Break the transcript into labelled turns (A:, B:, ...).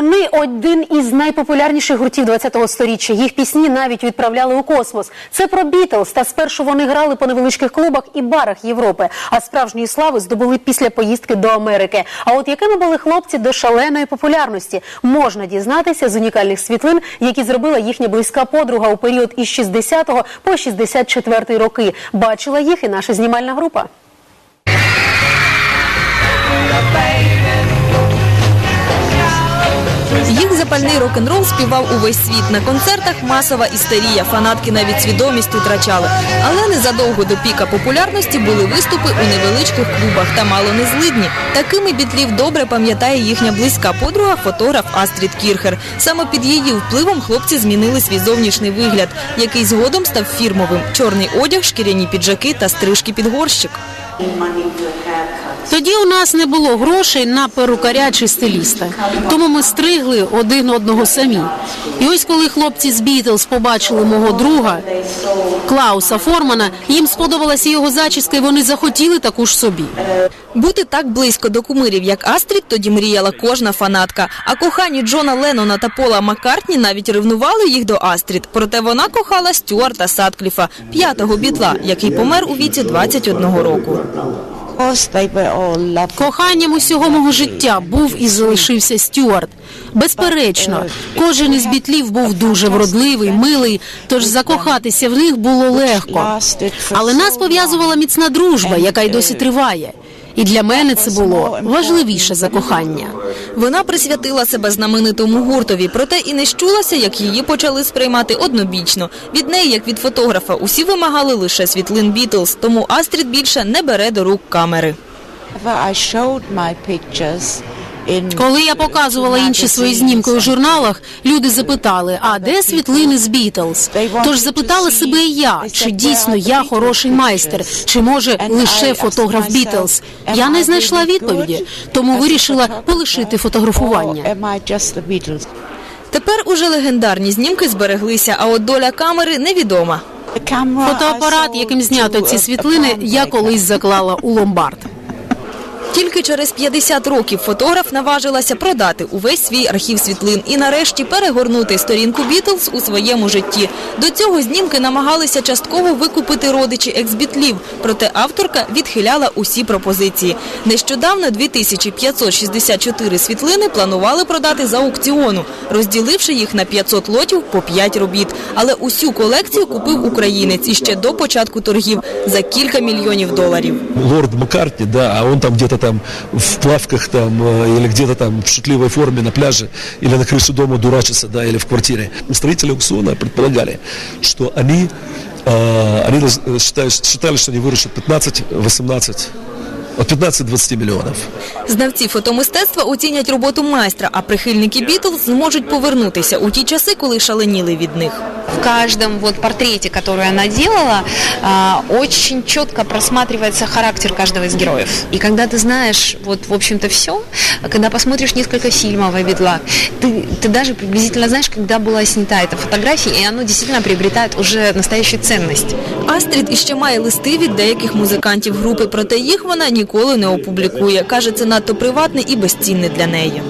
A: Вони один із найпопулярніших гуртів 20-го сторіччя. Їх пісні навіть відправляли у космос. Це про Бітлз. Та спершу вони грали по невеличких клубах і барах Європи. А справжньої слави здобули після поїздки до Америки. А от якими були хлопці до шаленої популярності, можна дізнатися з унікальних світлин, які зробила їхня близька подруга у період із 60 по 64 роки. Бачила їх і наша знімальна група.
B: Запальний рок-н-рол співав увесь світ. На концертах масова істерія. Фанатки навіть свідомість втрачали. Але незадовго до піка популярності були виступи у невеличких клубах та мало не злидні. Такими бітлів добре пам'ятає їхня близька подруга, фотограф Астрід Кірхер. Саме під її впливом хлопці змінили свій зовнішній вигляд, який згодом став фірмовим: чорний одяг, шкіряні піджаки та стрижки під горщик.
C: Тоді у нас не було грошей на перукаря чи стиліста, тому ми стригли один одного самі. І ось коли хлопці з Бітлз побачили мого друга Клауса Формана, їм сподобалася його зачіска, і вони захотіли таку ж собі.
B: Бути так близько до кумирів, як Астрід, тоді мріяла кожна фанатка. А кохані Джона Леннона та Пола Маккартні навіть ревнували їх до Астрід. Проте вона кохала Стюарта Садкліфа, п'ятого бітла, який помер у віці 21 року.
C: Коханням усього мого життя був і залишився Стюарт. Безперечно, кожен із бітлів був дуже вродливий, милий, тож закохатися в них було легко. Але нас пов'язувала міцна дружба, яка й досі триває. І для мене це було важливіше за кохання.
B: Вона присвятила себе знаменитому гуртові, проте і не щулася, як її почали сприймати однобічно. Від неї, як від фотографа, усі вимагали лише світлин Бітлз, тому Астрід більше не бере до рук камери.
D: I showed my pictures
C: Коли я показувала інші свої знімки у журналах, люди запитали, а де світлини з Бітлз? Тож запитала себе і я, чи дійсно я хороший майстер, чи може лише фотограф Бітлз. Я не знайшла відповіді, тому вирішила полишити фотографування.
B: Тепер уже легендарні знімки збереглися, а от доля камери невідома.
C: Фотоапарат, яким знято ці
D: a
C: світлини, я колись заклала у ломбард.
B: Тільки через 50 років фотограф наважилася продати увесь свій архів світлин і нарешті перегорнути сторінку Бітлз у своєму житті. До цього знімки намагалися частково викупити родичі екс-бітлів, проте авторка відхиляла усі пропозиції. Нещодавно 2564 світлини планували продати за аукціону, розділивши їх на 500 лотів по 5 робіт. Але усю колекцію купив українець іще до початку торгів за кілька мільйонів доларів.
E: лорд Маккартни, да, а он там где-то там в плавках там э, или где-то там в шутливой форме на пляже или на крыше дома дурачится, да, или в квартире. Строители аукциона предполагали, что они, э, они раз- э, считают, считали, что они выручат 15-18 от 15 до 20 миллионов.
B: Знавці фотомистецтва оцінять роботу майстра, а прихильники Бітлз зможуть повернутися у ті часи, коли шаленіли від них.
F: В каждом вот портрете, который она делала, а, очень четко просматривается характер каждого из героев. И когда ты знаешь, вот, в общем-то, все, когда посмотришь несколько фильмов о Бедлах, ты, ты даже приблизительно знаешь, когда была снята эта фотография, и оно действительно приобретает уже настоящую ценность.
B: Астрід іще має листи від деяких музикантів групи, проте їх вона ніколи не опублікує. Каже, це надто приватне і безцінне для неї.